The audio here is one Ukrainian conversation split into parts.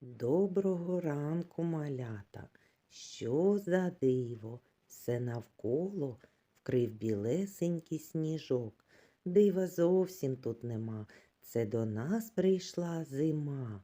Доброго ранку, малята. Що за диво? Все навколо вкрив білесенький сніжок. Дива зовсім тут нема. Це до нас прийшла зима.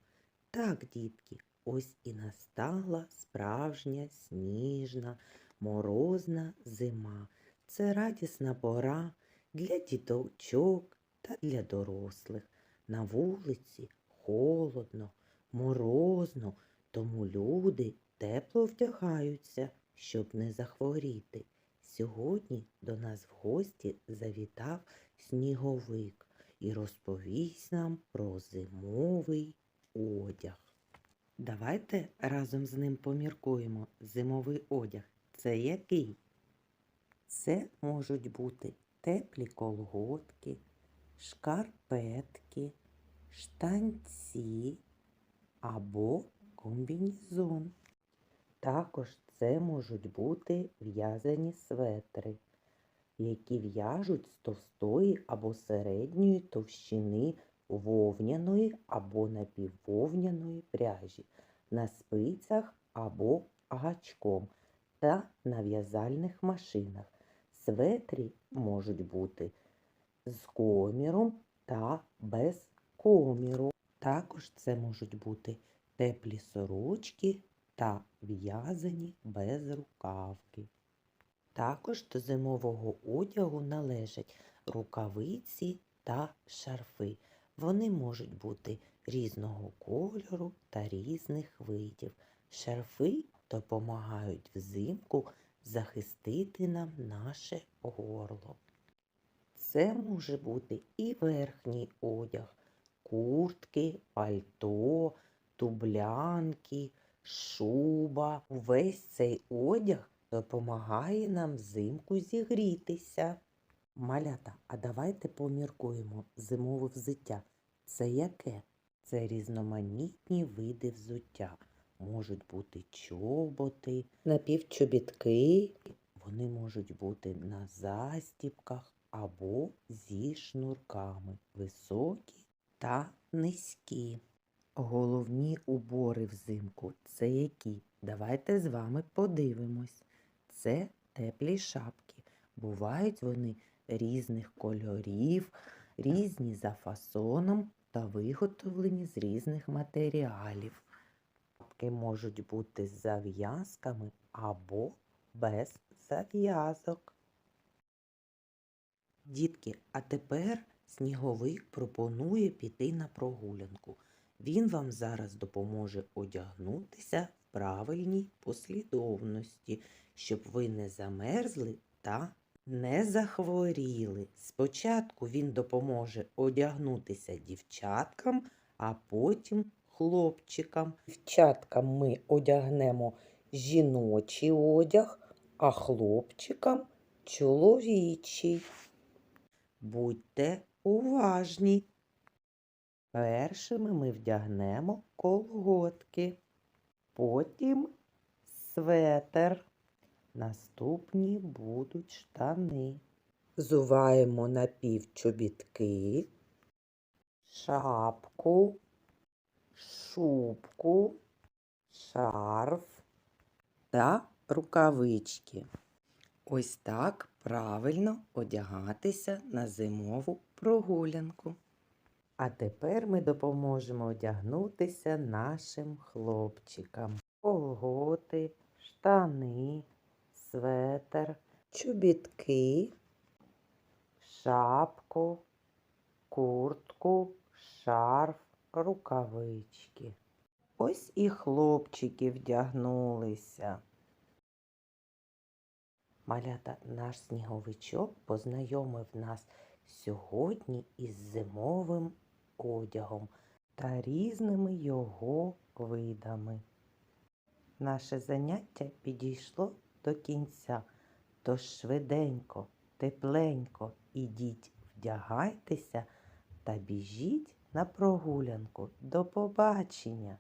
Так, дітки, ось і настала справжня сніжна, морозна зима. Це радісна пора для діточок та для дорослих. На вулиці холодно, морозно, тому люди тепло вдягаються, щоб не захворіти. Сьогодні до нас в гості завітав сніговик і розповість нам про зимовий одяг. Давайте разом з ним поміркуємо зимовий одяг. Це який? Це можуть бути теплі колготки, шкарпетки, штанці або комбінезон. Також це можуть бути в'язані светри, які в'яжуть з товстої або середньої товщини вовняної або напіввовняної пряжі на спицях або гачком та на в'язальних машинах. Светрі можуть бути з коміром та без коміру. Також це можуть бути теплі сорочки та в'язані без рукавки. Також до зимового одягу належать рукавиці та шарфи. Вони можуть бути різного кольору та різних видів. Шарфи допомагають взимку захистити нам наше горло. Це може бути і верхній одяг, куртки, пальто, тублянки, шуба. Увесь цей одяг допомагає нам взимку зігрітися. Малята, а давайте поміркуємо зимове взуття. Це яке? Це різноманітні види взуття. Можуть бути чоботи, напівчобітки. Вони можуть бути на застіпках або зі шнурками, високі та низькі. Головні убори взимку це які? Давайте з вами подивимось. Це теплі шапки. Бувають вони різних кольорів, різні за фасоном та виготовлені з різних матеріалів. Шапки можуть бути з зав'язками або без зав'язок. Дітки, а тепер сніговик пропонує піти на прогулянку. Він вам зараз допоможе одягнутися в правильній послідовності, щоб ви не замерзли та не захворіли. Спочатку він допоможе одягнутися дівчаткам, а потім хлопчикам. Дівчаткам ми одягнемо жіночий одяг, а хлопчикам чоловічий. Будьте уважні. Першими ми вдягнемо колготки, потім светер. Наступні будуть штани. Зуваємо напівчобітки, шапку, шубку, шарф та рукавички. Ось так правильно одягатися на зимову прогулянку. А тепер ми допоможемо одягнутися нашим хлопчикам. Колготи, штани, светер, чобітки, шапку, куртку, шарф, рукавички. Ось і хлопчики вдягнулися. Малята, наш сніговичок познайомив нас сьогодні із зимовим одягом та різними його видами. Наше заняття підійшло до кінця, тож швиденько, тепленько ідіть, вдягайтеся та біжіть на прогулянку. До побачення!